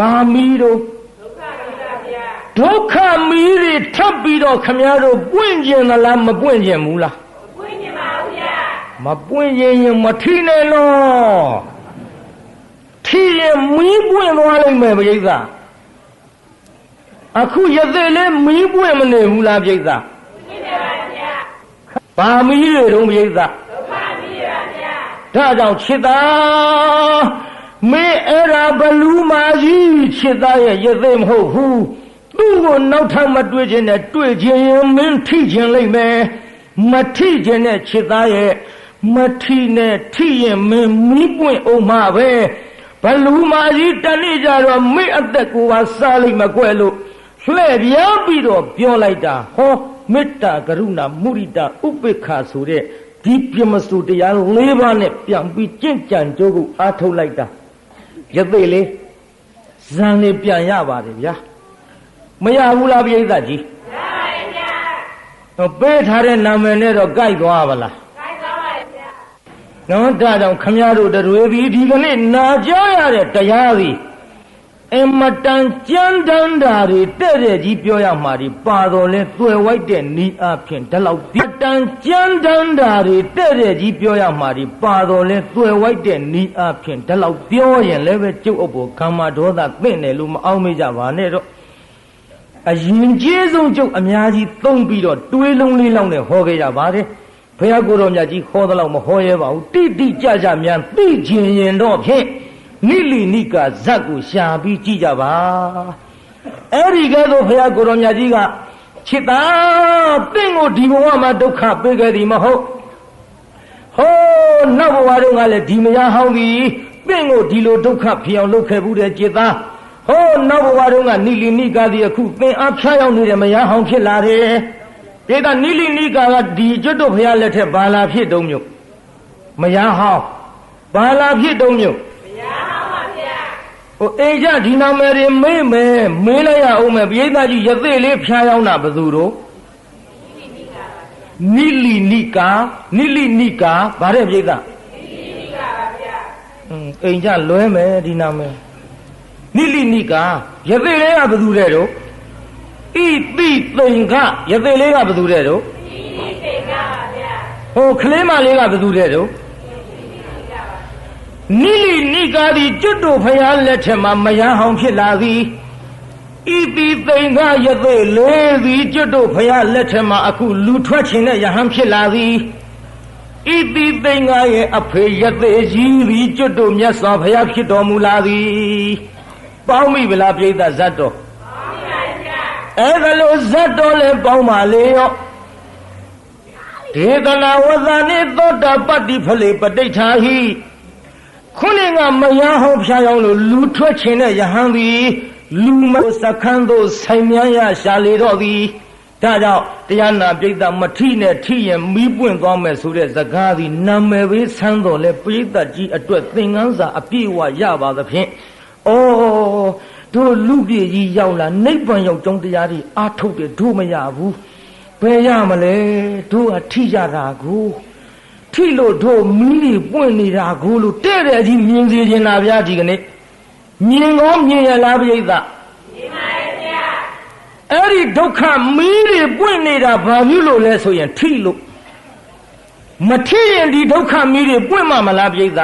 ဘာမီးတော့ဒုက္ခမီးတွေထပ်ပြီးတော့ခမည်းတော်ပွင့်ကျင်သလားမပွင့်ကျင်ဘူးလားမပွင့်ရင်ရင်မထီနဲ့လို့ထီရင်မီးပွင့်သွားလိမ့်မယ်ပြိဿအခုရသေးလေးမီးပွင့်မနေဘူးလားပြိဿဘာမီးတွေတုံးပြိဿဒါကြောင့်ချစ်သားမင်းအဲ့ဒါဘလူးမာကြီးချ စ်သားရဲ့ရသေးမဟုတ်ဘူးသူ့ကိုနောက်ထပ်မတွေ့ခြင်းနဲ့တွေ့ခြင်းရင်မင်းထိခြင်းလိမ့်မယ်မထိခြင်းနဲ့ချစ်သားရဲ့မထိနဲ့ထိရင်မင်းမီးပွင့်အောင်မှာပဲဘလူးမာကြီးတနေ့ကြတော့မင်းအသက်ကိုပါစားလိမ့်မကွယ်လို့လှည့်ပြားပြီးတော့ပြောလိုက်တာဟောမေတ္တာကရုဏာမုရိဒဥပေက္ခဆိုတဲ့ဒီပြမစုတရား၄ပါးနဲ့ပြန်ပြီးကြင့်ကြံကြိုးကိုအားထုတ်လိုက်တာရသေးလေ ဇန်နေပြန်ရပါတယ်ဗျာမရဘူးလားပြိဿကြီးရပါတယ်ဗျာတော့ပေးထားတဲ့နာမည်နဲ့တော့ကြိုက်သွားပါလားကြိုက်သွားပါဗျာနော်ဒါကြောင့်ခမရတို့တွေပြီးဒီကနေ့နာကြားရတဲ့တရားကြီး အမတန်ကြမ်းတမ်းတာတွေတဲ့တဲ့ကြီးပြောရမှာဒီပါတော်လဲတွေ့ဝိုက်တဲ့နီးအဖြစ်ဒီလောက်ဒီတန်ကြမ်းတမ်းတာတွေတဲ့တဲ့ကြီးပြောရမှာဒီပါတော်လဲတွေ့ဝိုက်တဲ့နီးအဖြစ်ဒီလောက်ပြောရင်လည်းပဲကျုပ်အဖို့ကာမဒေါသသင့်တယ်လို့မအောင်မေ့ကြပါနဲ့တော့အရင်ကျေးဆုံးကျုပ်အများကြီးသုံးပြီးတော့တွေးလုံးလေးလောက်နဲ့ဟောခဲ့ကြပါတယ်ဘုရားကိုယ်တော်မြတ်ကြီးဟောသလောက်မဟောရဲပါဘူးတိတိကြကြများသိကျင်ရင်တော့ဖြင့် နိလီနိကဇတ်ကိုရှာပြီးကြည့်ကြပါအဲ့ဒီကဲတော့ဘုရားကိုယ်တော်မြတ်ကြီးကချစ်တာတင့်ကိုဒီဘဝမှာဒုက္ခပေးခဲ့သည်မဟုတ်ဟောနောက်ဘဝတုန်းကလည်းဒီမယားဟောင်းကြီးတင့်ကိုဒီလိုဒုက္ခဖြစ်အောင်လုပ်ခဲ့ဘူးတဲ့จิตသားဟောနောက်ဘဝတုန်းကနိလီနိကသည်အခုသင်အားဖျားရောက်နေတဲ့မယားဟောင်းဖြစ်လာတယ်ဒေတာနိလီနိကာကဒီကျွတ်တို့ဘုရားလက်ထက်ဘာလာဖြစ်တုံးမြို့မယားဟောင်းဘာလာဖြစ်တုံးမြို့ ဟိုအိမ်ကြဒီနာမည်တွေမေ့မယ်မေးလိုက်ရအောင်မယ်ပိဋကကြီးရသေးလေးဖျားရောက်တာဘယ်သူတို့နိလီနိကာနိလီနိကာဗါတဲ့ပိဋကအိမ်ကြလွဲမယ်ဒီနာမည်နိလီနိကာရသေးလေးကဘယ်သူတဲ့တို့ဣတိသိင်္ဂရသေးလေးကဘယ်သူတဲ့တို့ဣတိသိင်္ဂပါဗျာဟိုကလေးမလေးကဘယ်သူတဲ့တို့ နိလိနိကာဒီကျွတ်တို့ဖျားလက်ထက်မှာမယန်းဟောင်ဖြစ်လာသည်ဣတိသိင်္ဂယသိလေးသည်ကျွတ်တို့ဖျားလက်ထက်မှာအခုလူထွက်ခြင်းနဲ့ယဟန်ဖြစ်လာသည်ဣတိသိင်္ဂရဲ့အဖေယသိကြီးသည်ကျွတ်တို့မြတ်စွာဘုရားဖြစ်တော်မူလာသည်ပေါင်းမိဗလားပြိဿဇတ်တော်အဲ့ဒါလို့ဇတ်တော်လည်းပေါင်းပါလေရောဒေသနာဝဇာနိသောတာပတ္တိဖလေပဋိဋ္ဌာဟိ ခုနကမယဟောဖျားရောက်လို့လူထွက်ခြင်းနဲ့ယဟန်သည်လူမစခန်းသို့ဆိုင်မြန်းရရှာလေတော့သည်ဒါကြောင့်တရားနာပိဋကမထိနဲ့ထိရင်မီးပွင့်သွားမယ်ဆိုတဲ့ဇကားသည်နာမည်ပဲဆန်းတော်လဲပိဋကကြီးအတွက်သင်္ကန်းစာအပြည့်အဝရပါသဖြင့်ဩတို့လူပြည်ကြီးရောက်လာနိဗ္ဗာန်ရောက်ကြောင်းတရားတွေအာထုတ်တယ်တို့မရဘူးဘယ်ရမလဲတို့အထိကြတာကို ထိလို့တို့မီးတွေပွင့်နေတာကိုလို့တဲ့တဲ့အကြီးမြင်စေချင်တာဗျာဒီကနေ့မြင်ကောမြင်ရလားပြိဿမြင်ပါရဲ့ဗျာအဲ့ဒီဒုက္ခမီးတွေပွင့်နေတာဘာဖြစ်လို့လဲဆိုရင်ထိလို့မထိရင်ဒီဒုက္ခမီးတွေပွင့်မှာမလားပြိဿ